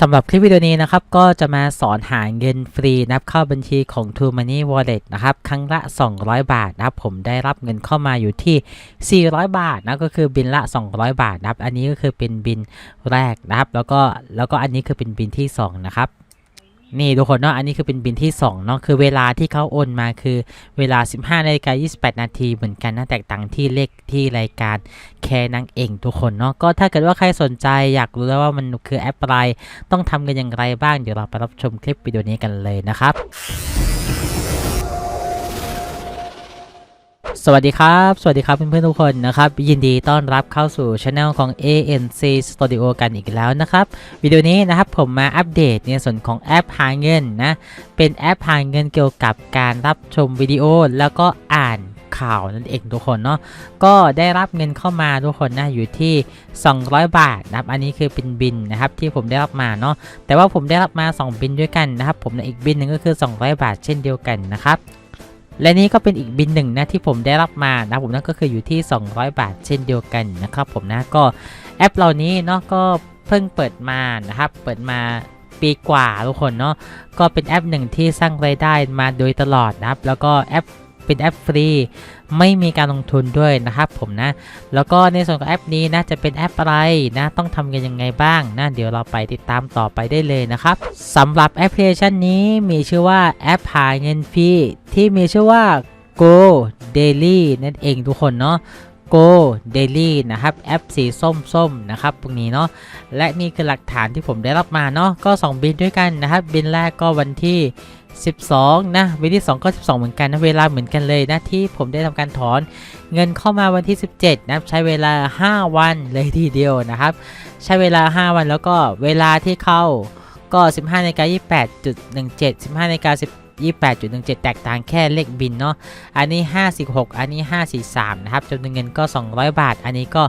สำหรับคลิปวิดีโอนี้นะครับ ก็จะมาสอนหาเงินฟรีนับเข้าบัญชีของ t o Money Wallet นะครับ ครั้งละ 200 บาทนะครับ ผมได้รับเงินเข้ามาอยู่ที่ 400 บาทนะก็คือบินละ 200 บาทนะครับ อันนี้ก็คือเป็นบินแรกนะครับ แล้วก็แล้วก็อันนี้คือเป็นบินที่ 2 นะครับ นี่ทุกคนเนาะอันนี้คือเป็นบินที่2เนาะคือเวลาที่เขาโอนมาคือเวลา 15นาฬิกา28 นาทีเหมือนกันนะแตกต่างที่เลขที่รายการแค่นังเองทุกคนเนาะก็ถ้าเกิดว่าใครสนใจอยากรู้แล้วว่ามันคือแอปอะไรต้องทำกันอย่างไรบ้างเดี๋ยวเราไปรับชมคลิปวิดีโอนี้กันเลยนะครับ สวัสดีครับ สวัสดีครับเพื่อนๆทุกคนนะครับ ยินดีต้อนรับเข้าสู่ช anel ของ ANC Studio กันอีกแล้วนะครับ วิดีโอนี้นะครับผมมาอัปเดตในส่วนของแอปหาเงินนะ เป็นแอปหาเงินเกี่ยวกับการรับชมวิดีโอแล้วก็อ่านข่าวนั่นเองทุกคนเนาะก็ได้รับเงินเข้ามาทุกคนนะอยู่ที่ 200 บาทนะครับอันนี้คือเป็นบินนะครับที่ผมได้รับมาเนาะแต่ว่าผมได้รับมา 2 บินด้วยกันนะครับผมในอีกบินหนึ่งก็คือ 200 บาทเช่นเดียวกันนะครับ และนี่ก็เป็นอีกบินหนึ่งนะที่ผมได้รับมานะผมนั่นก็คืออยู่ที่ 200 บาท เช่นเดียวกันนะครับผมนะก็แอปเหล่านี้เนาะก็เพิ่งเปิดมานะครับเปิดมาปีกว่าทุกคนเนาะก็เป็นแอปหนึ่งที่สร้างรายได้มาโดยตลอดนะครับแล้วก็แอปเป็นแอปฟรี ไม่มีการลงทุนด้วยนะครับผมนะ แล้วก็ในส่วนของแอปนี้นะจะเป็นแอปอะไรนะต้องทำกันยังไงบ้างนะเดี๋ยวเราไปติดตามต่อไปได้เลยนะครับสำหรับแอปพลิเคชันนี้มีชื่อว่าแอปหาเงินฟรีที่มีชื่อว่า Go Daily นั่นเองทุกคนเนาะ Go Daily นะครับแอปสีส้มๆนะครับพวกนี้เนาะและนี่คือหลักฐานที่ผมได้รับมาเนาะก็ 2 บินด้วยกันนะครับ บินแรกก็วันที่ 12 นะบินที่ 2 ก็ 12 เหมือนกันนะเวลาเหมือนกันเลยนะที่ผมได้ทำการถอนเงินเข้ามาวันที่ 17 นะใช้เวลา 5 วันเลยทีเดียวนะครับ ใช้เวลา 5 วันแล้วก็เวลาที่เข้าก็ 15นาฬิกา28.17 15นาฬิกา 28.17 แตกต่างแค่เลขบินเนาะ อันนี้ 56 อันนี้ 543 นะครับจำนวนเงินก็ 200 บาท อันนี้ก็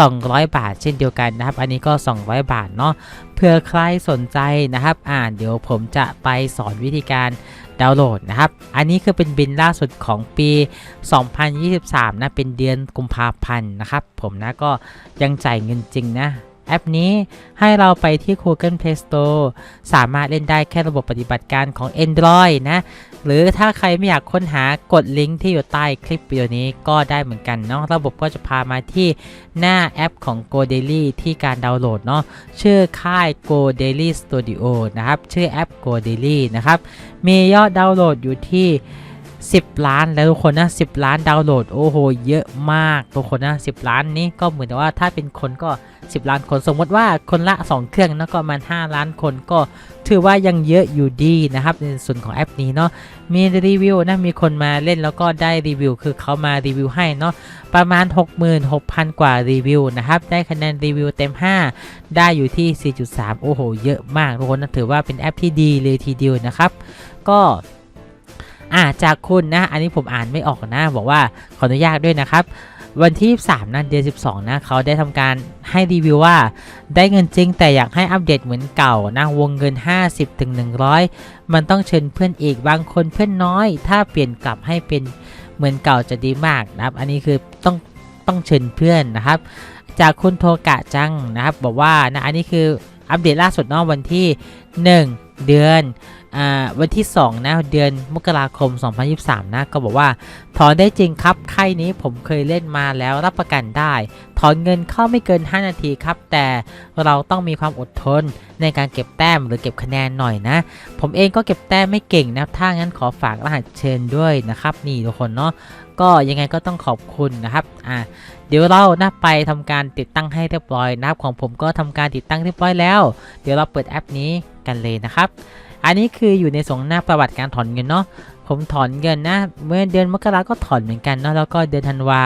200 บาท เช่นเดียวกันนะครับ อันนี้ก็ 200 บาทเนาะ เพื่อใครสนใจนะครับ อ่านเดี๋ยวผมจะไปสอนวิธีการดาวน์โหลดนะครับ อันนี้คือเป็นบินล่าสุดของปี 2023 นะ เป็นเดือนกุมภาพันธ์นะครับ ผมนะก็ยังจ่ายเงินจริงนะ แอปนี้ให้เราไปที่ Google Play Store สามารถเล่นได้แค่ระบบปฏิบัติการของ Android นะ หรือถ้าใครไม่อยากค้นหากดลิงก์ที่อยู่ใต้คลิปวิดีโอนี้ก็ได้เหมือนกันเนาะระบบก็จะพามาที่หน้าแอปของ Go Daily ที่การดาวน์โหลดเนาะชื่อค่าย Go Daily Studio นะครับ ชื่อแอป Go Daily นะครับ มียอดดาวน์โหลดอยู่ที่ 10 ล้านแล้วทุกคนนะ 10 ล้านดาวน์โหลดโอ้โหเยอะมากทุกคนนะ 10 ล้านนี้ก็เหมือนว่าถ้าเป็นคนก็ 10 ล้านคนสมมติว่าคนละ 2 เครื่องนะก็ประมาณ 5 ล้านคนก็ถือว่ายังเยอะอยู่ดีนะครับในส่วนของแอปนี้เนาะมีรีวิวนะมีคนมาเล่นแล้วก็ได้รีวิว คือเขามารีวิวให้เนาะประมาณ 66,000 กว่ารีวิวนะครับได้คะแนนรีวิวเต็ม 5 ได้อยู่ที่ 4.3 โอ้โห เยอะมากทุกคนนะถือว่าเป็นแอปที่ดีเลยทีเดียวนะครับก็ อ่าจากคุณนะ อันนี้ผมอ่านไม่ออกนะ บอกว่าขออนุญาตด้วยนะครับ วันที่ 3นะเดือน12 นะ เขาได้ทำการให้รีวิวว่า ได้เงินจริงแต่อยากให้อัปเดตเหมือนเก่านะวงเงิน 50ถึง100 มันต้องเชิญเพื่อนอีกบางคนเพื่อนน้อย ถ้าเปลี่ยนกลับให้เป็นเหมือนเก่าจะดีมากนะครับ อันนี้คือต้องต้องเชิญเพื่อนนะครับ จากคุณโทกะจังนะครับ บอกว่านะอันนี้คืออัปเดตล่าสุดนาะวันที่ 1 เดือน วันที่ 2 นะ เดือนมกราคม 2023 นะ ก็บอกว่า ถอนได้จริงครับ ค่ายนี้ผมเคยเล่นมาแล้วรับประกันได้ ถอนเงินเข้าไม่เกิน 5 นาทีครับ แต่เราต้องมีความอดทนในการเก็บแต้มหรือเก็บคะแนนหน่อยนะ ผมเองก็เก็บแต้มไม่เก่งนะ ถ้างั้นขอฝากรหัสเชิญด้วยนะครับ นี่ทุกคนเนาะ ก็ยังไงก็ต้องขอบคุณนะครับ อ่าเดี๋ยวเรานะไปทำการติดตั้งให้เรียบร้อยนะครับของผมก็ทำการติดตั้งเรียบร้อยแล้ว เดี๋ยวเราเปิดแอปนี้กันเลยนะครับ อันนี้คืออยู่ในส่วนหน้าประวัติการถอนเงินเนาะผมถอนเงินนะ เมื่อเดือนมกราก็ถอนเหมือนกันเนาะแล้วก็เดือนธันวา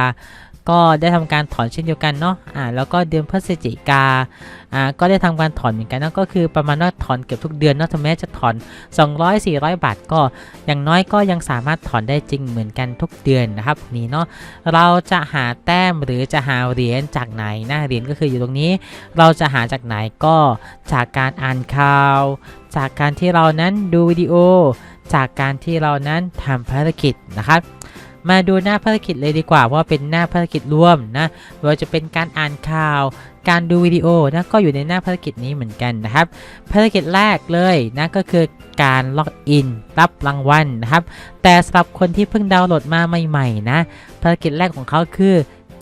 ก็ได้ทำการถอนเช่นเดียวกันเนาะอ่าแล้วก็เดือนพฤศจิกาอ่าก็ได้ทำการถอนเหมือนกันนะก็คือประมาณว่าถอนเกือบทุกเดือนเนาะถึงแม้จะถอน 200 400 บาทก็อย่างน้อยก็ยังสามารถถอนได้จริงเหมือนกันทุกเดือนนะครับนี่เนาะเราจะหาแต้มหรือจะหาเหรียญจากไหนนะเหรียญก็คืออยู่ตรงนี้ เราจะหาจากไหนก็จากการอ่านข่าว จากการที่เรานั้นดูวิดีโอ จากการที่เรานั้นทำภารกิจนะครับ มาดูหน้าภารกิจเลยดีกว่าว่าเป็นหน้าภารกิจรวมนะเราจะเป็นการอ่านข่าว การดูวิดีโอนะก็อยู่ในหน้าภารกิจนี้เหมือนกันนะครับ ภารกิจแรกเลยนะก็คือการล็อกอินรับรางวัลนะครับ แต่สำหรับคนที่เพิ่งดาวน์โหลดมาใหม่ๆนะภารกิจแรกของเขาคือ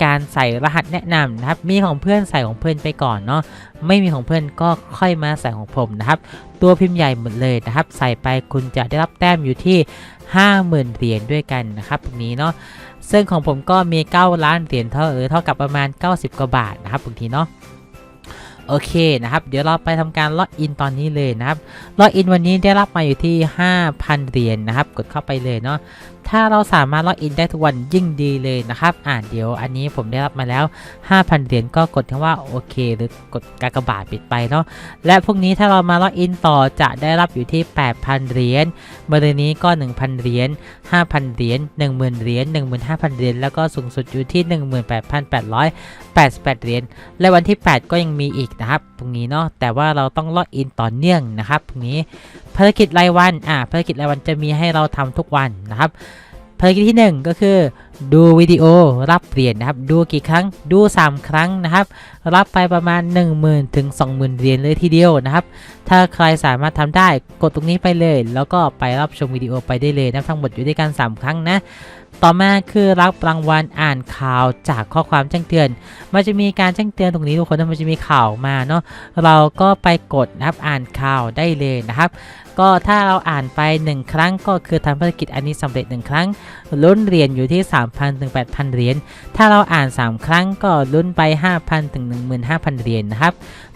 การใส่รหัสแนะนำนะครับ มีของเพื่อนใส่ของเพื่อนไปก่อนเนาะ ไม่มีของเพื่อนก็ค่อยมาใส่ของผมนะครับ ตัวพิมพ์ใหญ่หมดเลยนะครับ ใส่ไปคุณจะได้รับแต้มอยู่ที่ 50,000 เหรียญด้วยกันนะครับตรงนี้เนาะ ซึ่งของผมก็มี 9 ล้านเหรียญเท่าเออเท่ากับประมาณ 90 กว่าบาทนะครับตรงนี้เนาะโอเคนะครับ เดี๋ยวเราไปทำการล็อกอินตอนนี้เลยนะครับล็อกอินวันนี้ได้รับมาอยู่ที่ 5,000 เหรียญนะครับ กดเข้าไปเลยเนาะ ถ้าเราสามารถล็อกอินได้ทุกวันยิ่งดีเลยนะครับอ่าเดี๋ยวอันนี้ผมได้รับมาแล้ว 5,000 เหรียญก็กดคำว่าโอเค หรือกดกากบาทปิดไปเนาะและพวกนี้ถ้าเรามาล็อกอินต่อจะได้รับอยู่ที่ 8,000 เหรียญเมื่อนี้ก็ 1,000 เหรียญ5,000 เหรียญ10,000 เหรียญ15,000 เหรียญแล้วก็สูงสุดอยู่ที่ 18,888 เหรียญและวันที่ 8 ก็ยังมีอีกนะครับ ตรงนี้เนาะแต่ว่าเราต้องล็อกอินต่อเนื่องนะครับตรงนี้ภารกิจรายวันอ่าภารกิจรายวันจะมีให้เราทำทุกวันนะครับภารกิจที่ 1 ก็คือดูวิดีโอรับเหรียญนะครับ ดูกี่ครั้งดู 3 ครั้งนะครับ รับไปประมาณ 10,000ถึง20,000เหรียญเลยทีเดียวนะครับ ถ้าใครสามารถทำได้กดตรงนี้ไปเลย แล้วก็ไปรับชมวิดีโอไปได้เลยนะทั้งหมดอยู่ด้วยกัน 3 ครั้งนะ ต่อมาคือรับรางวัลอ่านข่าวจากข้อความแจ้งเตือน มันจะมีการแจ้งเตือนตรงนี้ทุกคนมันจะมีข่าวมาเนาะ เราก็ไปกดนะครับอ่านข่าวได้เลยนะครับ ก็ถ้าเราอ่านไป 1 ครั้งก็คือทำภารกิจอันนี้สำเร็จ 1 ครั้ง ลุ้นเหรียญอยู่ที่ 3,000ถึง8,000 เหรียญ ถ้าเราอ่าน 3 ครั้งก็ลุ้นไป 5,000ถึง15,000 เหรียญนะครับ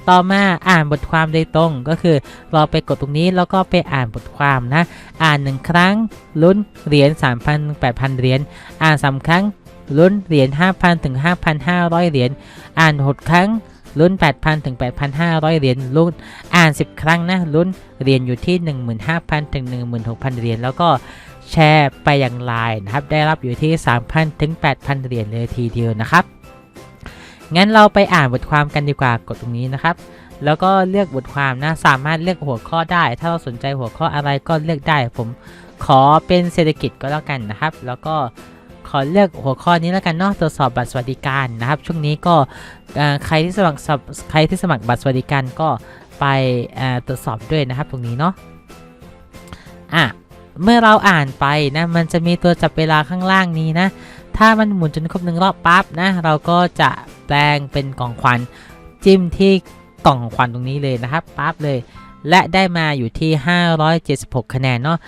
ต่อมาอ่านบทความโดยตรงก็คือเราไปกดตรงนี้แล้วก็ไปอ่านบทความนะ อ่าน 1 ครั้งลุ้นเหรียญ3,000ถึง8,000 เหรียญ อ่าน 3 ครั้งลุ้นเหรียญ5,000ถึง5,500 เหรียญ อ่าน 6 ครั้ง ลุ้น 8,000 ถึง 8,500 เหรียญลุ้นอ่าน 10 ครั้งนะลุ้นเหรียญอยู่ที่ 15,000 ถึง 16,000 เหรียญแล้วก็แชร์ไปยังไลน์นะครับได้รับอยู่ที่ 3,000 ถึง 8,000 เหรียญเลยทีเดียวนะครับงั้นเราไปอ่านบทความกันดีกว่ากดตรงนี้นะครับ แล้วก็เลือกบทความนะสามารถเลือกหัวข้อได้ ถ้าเราสนใจหัวข้ออะไรก็เลือกได้ ผมขอเป็นเศรษฐกิจก็แล้วกันนะครับ แล้วก็ ขอเลือกหัวข้อนี้แล้วกันเนาะตรวจสอบบัตรสวัสดิการนะครับ ช่วงนี้ก็ใครที่สมัครบใครที่สมัครบัตรสวัสดิการก็ไปตรวจสอบด้วยนะครับตรงนี้เนาะอะเมื่อเราอ่านไปนะมันจะมีตัวจับเวลาข้างล่างนี้นะ ถ้ามันหมุนจนครบหนึ่งรอบปั๊บนะ เราก็จะแปลงเป็นกล่องควันจิ้มที่กล่องของขวัญตรงนี้เลยนะครับปั๊บเลย และได้มาอยู่ที่ 576 คะแนนเนาะ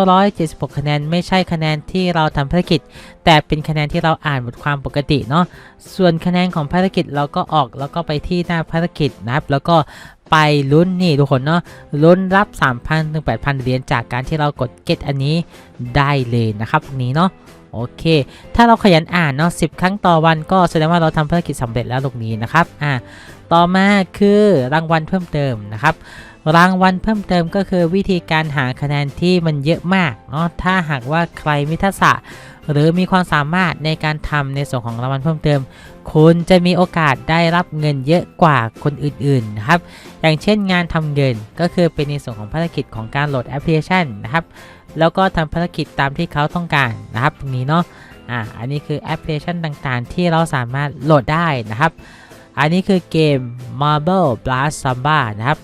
576 คะแนนไม่ใช่คะแนนที่เราทำภารกิจ แต่เป็นคะแนนที่เราอ่านบทความปกติเนาะ ส่วนคะแนนของภารกิจเราก็ออกแล้วก็ไปที่หน้าภารกิจนะครับ แล้วก็ไปลุ้นนี่ทุกคนเนาะ ลุ้นรับ 3,000ถึง8,000 เหรียญจากการที่เรากด get อันนี้ได้เลยนะครับตรงนี้เนาะโอเค ถ้าเราขยันอ่านเนาะ10ครั้งต่อวันก็แสดงว่าเราทำภารกิจสำเร็จแล้วตรงนี้นะครับ อ่า ต่อมาคือรางวัลเพิ่มเติมนะครับ รางวัลเพิ่มเติมก็คือวิธีการหาคะแนนที่มันเยอะมากเนาะถ้าหากว่าใครมีทักษะ หรือมีความสามารถในการทำในส่วนของรางวัลเพิ่มเติม คุณจะมีโอกาสได้รับเงินเยอะกว่าคนอื่นๆนะครับ อย่างเช่นงานทำเงินก็คือเป็นในส่วนของภารกิจของการโหลดแอปพลิเคชันนะครับ แล้วก็ทำภารกิจตามที่เขาต้องการนะครับตรงนี้เนาะอ่าอันนี้คือแอปพลิเคชันต่างๆ ที่เราสามารถโหลดได้นะครับ อันนี้คือเกม Marble Blast Samba นะครับ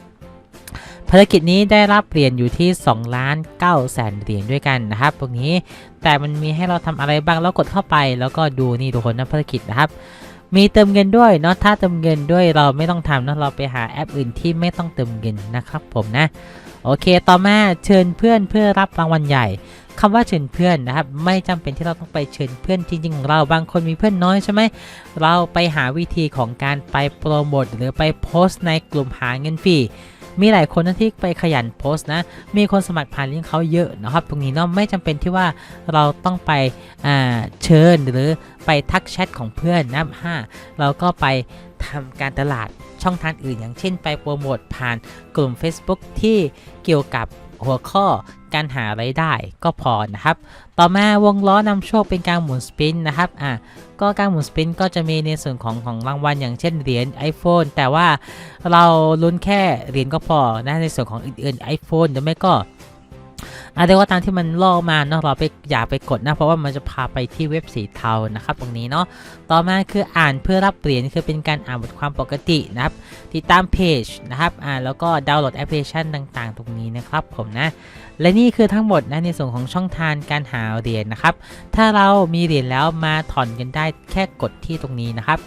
ารกิจนี้ได้รับเหรียญอยู่ที่2ล้าน9แสนเหรียญด้วยกันนะครับตรงนี้แต่มันมีให้เราทำอะไรบ้างแล้วกดเข้าไป แล้วก็ดูนี่ทุกคนนะภารกิจนะครับมีเติมเงินด้วยเนาะถ้าเติมเงินด้วยเราไม่ต้องทำเนาะเราไปหาแอปอื่นที่ไม่ต้องเติมเงินนะครับผมนะโอเคต่อมาเชิญเพื่อนเพื่อรับรางวัลใหญ่คำว่าเชิญเพื่อนนะครับ ไม่จำเป็นที่เราต้องไปเชิญเพื่อนจริงๆของเราบางคนมีเพื่อนน้อยใช่ไหมเราไปหาวิธีของการไปโปรโมทหรือไปโพสต์ในกลุ่มหาเงินฟรี มีหลายคนนะที่ไปขยันโพสต์นะ มีคนสมัครผ่านลิงก์เขาเยอะนะครับ ตรงนี้เนาะไม่จำเป็นที่ว่าเราต้องไปเชิญหรือไปทักแชทของเพื่อนนับห้าเราก็ไปทำการตลาดช่องทางอื่น อย่างเช่นไปโปรโมทผ่านกลุ่ม Facebook ที่เกี่ยวกับ หัวข้อการหาไรายได้ก็พอนะครับ ต่อมาวงล้อนำโชคเป็นการหมุนสปินนะครับ อะ ก็การหมุนสปินก็จะมีในส่วนของของรางวัลอย่างเช่นเหรียญ iPhone แต่ว่าเราลุ้นแค่เหรียญก็พอนะในส่วนของอื่นๆ iPhone หรือไม่ก็ อะไรก็ตามที่มันล่อมาเนาะเราไปอย่าไปกดนะ เพราะว่ามันจะพาไปที่เว็บสีเทานะครับตรงนี้เนาะต่อมาคืออ่านเพื่อรับเหรียญคือเป็นการอ่านบทความปกตินะครับติดตามเพจนะครับอ่าแล้วก็ดาวน์โหลดแอปพลิเคชันต่างๆ ตรงนี้นะครับผมนะและนี่คือทั้งหมดนะในส่วนของช่องทางการหาเหรียญนะครับ ถ้าเรามีเหรียญแล้วมาถอนกันได้แค่กดที่ตรงนี้นะครับ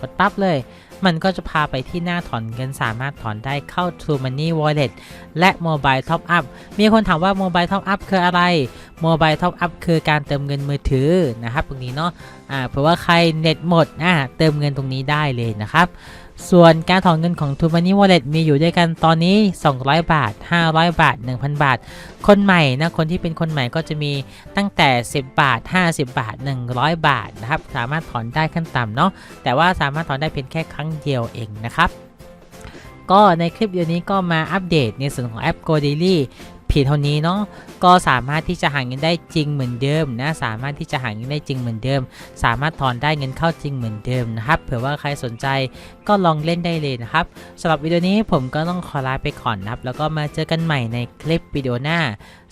กดปั๊บเลย มันก็จะพาไปที่หน้าถอนเงินสามารถถอนได้เข้า True Money Wallet และ Mobile Top Up มีคนถามว่า Mobile Top Up คืออะไร Mobile Top Up คือการเติมเงินมือถือนะครับตรงนี้เนาะอ่าเผื่อว่าใครเน็ตหมดอ่าเติมเงินตรงนี้ได้เลยนะครับ ส่วนการถอนเงินของ True Money Wallet มีอยู่ด้วยกันตอนนี้ 200 บาท 500 บาท 1,000 บาท คนใหม่นะคนที่เป็นคนใหม่ก็จะมีตั้งแต่ 10 บาท 50 บาท 100 บาทนะครับสามารถถอนได้ขั้นต่ำเนาะแต่ว่าสามารถถอนได้เพียงแค่ครั้งเดียวเองนะครับก็ในคลิปวิดีโอนี้ก็มาอัปเดตในส่วนของแอป Go Daily พียงเท่านี้เนาะก็สามารถที่จะหาเงินได้จริงเหมือนเดิมนะสามารถที่จะหาเงินได้จริงเหมือนเดิม สามารถถอนได้เงินเข้าจริงเหมือนเดิมนะครับเผื่อว่าใครสนใจก็ลองเล่นได้เลยนะครับสำหรับวิดีโอนี้ผมก็ต้องขอลาไปก่อนนะครับ แล้วก็มาเจอกันใหม่ในคลิปวิดีโอหน้า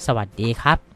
สวัสดีครับ